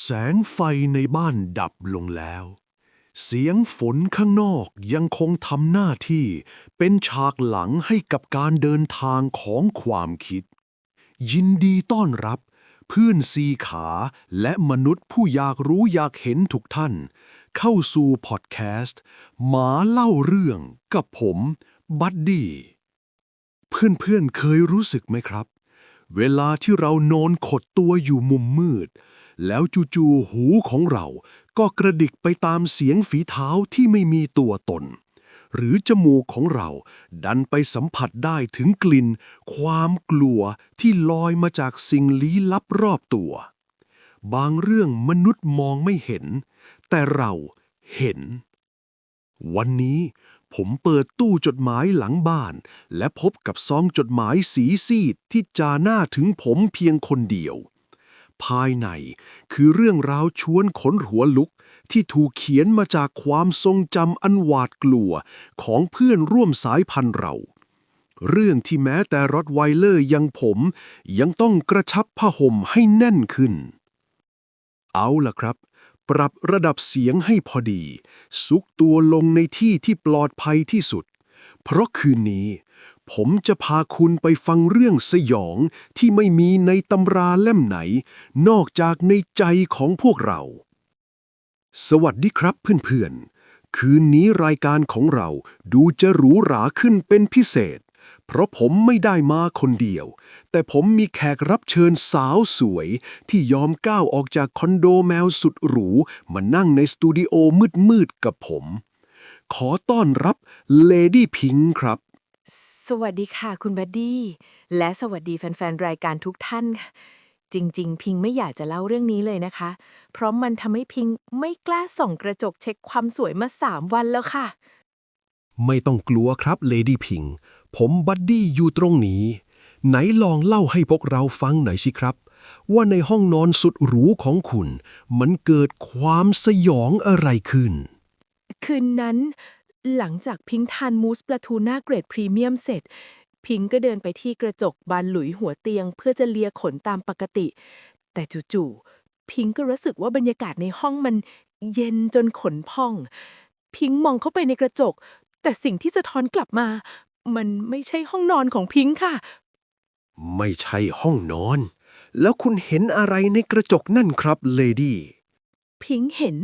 แสงไฟในบ้านดับลงแล้ว เสียงฝนข้างนอกยังคงทำหน้าที่เป็นฉากหลังให้กับการเดินทางของความคิด ยินดีต้อนรับ เพื่อนซีขาและมนุษย์ผู้อยากรู้อยากเห็นทุกท่าน เข้าสู่พอดแคสต์ หมาเล่าเรื่องกับผมบัดดี้เพื่อนๆเคยรู้สึกไหมครับ เวลาที่เรานอนขดตัวอยู่มุมมืด แล้วจู่ๆหูของเราก็กระดิกไปตามเสียงฝีเท้าที่ไม่มีตัวตน หรือจมูกของเราดันไปสัมผัสได้ถึงกลิ่น ความกลัวที่ลอยมาจากสิ่งลี้ลับรอบตัว บางเรื่องมนุษย์มองไม่เห็น แต่เราเห็น วันนี้ผมเปิดตู้จดหมายหลังบ้าน และพบกับซองจดหมายสีซีดที่จาหน้าถึงผมเพียงคนเดียว ภายใน คือเรื่องราวชวนขนหัวลุก ที่ถูกเขียนมาจากความทรงจำอันหวาดกลัวของเพื่อนร่วมสายพันธุ์เรา เรื่องที่แม้แต่รอดไวเลอร์ยังผม ยังต้องกระชับผ้าห่มให้แน่นขึ้น เอาล่ะครับ ปรับระดับเสียงให้พอดี ซุกตัวลงในที่ที่ปลอดภัยที่สุด เพราะคืนนี้ ผมจะพาคุณไปฟังเรื่องสยองที่ไม่มีในตำราเล่มไหน นอกจากในใจของพวกเรา สวัสดีครับเพื่อนๆ คืนนี้รายการของเราดูจะหรูหราขึ้นเป็นพิเศษ เพราะผมไม่ได้มาคนเดียว แต่ผมมีแขกรับเชิญสาวสวยที่ยอมก้าวออกจากคอนโดแมวสุดหรู มานั่งในสตูดิโอมืดๆกับผม ขอต้อนรับเลดี้พิงค์ครับ สวัสดีค่ะคุณบัดดี้ และสวัสดีแฟนๆ รายการทุกท่าน จริง ๆ พิงไม่อยากจะเล่าเรื่องนี้เลยนะคะ เพราะมันทำให้พิงไม่กล้าส่องกระจกเช็คความสวยมาสามวันแล้วค่ะ ไม่ต้องกลัวครับเลดี้พิงค์ผมบัดดี้อยู่ตรงนี้ ไหนลองเล่าให้พวกเราฟังหน่อยสิครับ ว่าในห้องนอนสุดหรูของคุณ มันเกิดความสยองอะไรขึ้น คืนนั้น หลังจากพิงทานมูสปลาทูน่าเกรดพรีเมียมเสร็จ พิงก็เดินไปที่กระจกบานหลุยหัวเตียง เพื่อจะเลียขนตามปกติ แต่จู่ๆพิงก็รู้สึกว่าบรรยากาศในห้องมันเย็นจนขนพอง พิงมองเข้าไปในกระจก แต่สิ่งที่สะท้อนกลับมา มันไม่ใช่ห้องนอนของพิงค่ะ ไม่ใช่ห้องนอน แล้วคุณเห็นอะไรในกระจกนั่นครับเลดี้พิงเห็น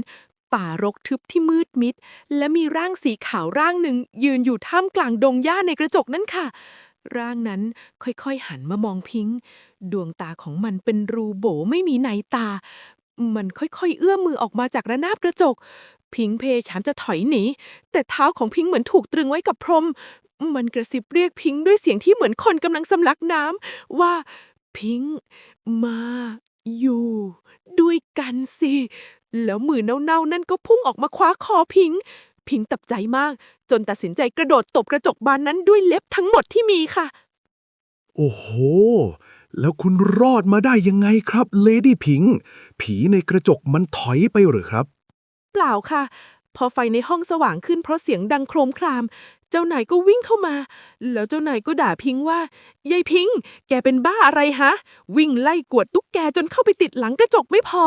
ป่ารกทึบที่มืดมิด และมีร่างสีขาวร่างหนึ่งยืนอยู่ท่ามกลางดงหญ้าในกระจกนั่นค่ะ ร่างนั้นค่อยๆหันมามองพิงค์ดวงตาของมันเป็นรูโบไม่มีในตา มันค่อยๆเอื้อมมือออกมาจากระนาบกระจก พิงค์พยายามจะถอยหนี แต่เท้าของพิงค์เหมือนถูกตรึงไว้กับพรม มันกระซิบเรียกพิงค์ด้วยเสียงที่เหมือนคนกำลังสำลักน้ำว่าพิงค์มา อยู่ ด้วยกันสิ แล้วมือเน่าๆนั่นก็พุ่งออกมาคว้าคอพิงค์พิงค์ตับใจมาก จนตัดสินใจกระโดดตบกระจกบานนั้นด้วยเล็บทั้งหมดที่มีค่ะ โอ้โห แล้วคุณรอดมาได้ยังไงครับเลดี้พิงค์ผีในกระจกมันถอยไปหรือครับ เปล่าค่ะ พอไฟในห้องสว่างขึ้นเพราะเสียงดังโครมคราม เจ้านายก็วิ่งเข้ามา แล้วเจ้านายก็ด่าพิงว่ายายพิง แกเป็นบ้าอะไรฮะ วิ่งไล่กวดตุ๊กแกจนเข้าไปติดหลังกระจกไม่พอ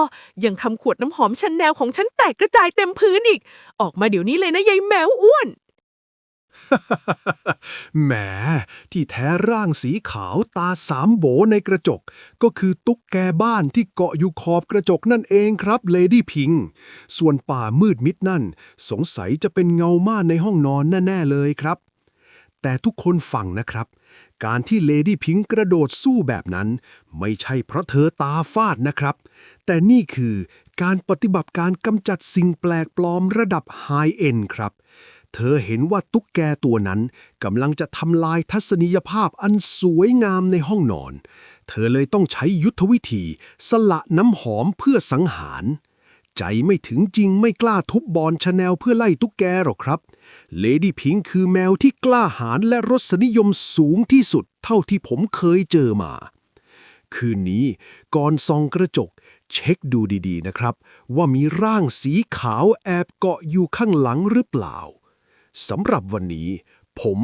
ยังทำขวดน้ำหอมชั้นแนวของฉันแตกกระจายเต็มพื้นอีก ออกมาเดี๋ยวนี้เลยนะยายแมวอ้วน แหม ที่แท้ร่างสีขาวตาสามโบในกระจก ก็คือตุ๊กแกบ้านที่เกาะอยู่ขอบกระจกนั่นเองครับเลดี้พิงค์ส่วนป่ามืดมิดนั่น สงสัยจะเป็นเงาม่านในห้องนอนแน่ ๆ เลยครับ แต่ทุกคนฟังนะครับ การที่เลดี้พิงค์กระโดดสู้แบบนั้น ไม่ใช่เพราะเธอตาฟาดนะครับ แต่นี่คือการปฏิบัติการกำจัดสิ่งแปลกปลอมระดับไฮเอ็นครับ เธอเห็นว่าตุ๊กแกตัวนั้นกำลังจะทำลายทัศนียภาพอันสวยงามในห้องนอน เธอเลยต้องใช้ยุทธวิธี สละน้ำหอมเพื่อสังหาร ใจไม่ถึงจริงไม่กล้าทุบบอลชาแนลเพื่อไล่ตุ๊กแกหรอกครับ เลดี้พิงค์คือแมวที่กล้าหาญและรสนิยมสูงที่สุดเท่าที่ผมเคยเจอมา คืนนี้ก่อนส่องกระจกเช็คดูดีๆนะครับ ว่ามีร่างสีขาวแอบเกาะอยู่ข้างหลังหรือเปล่า สำหรับวันนี้ ผม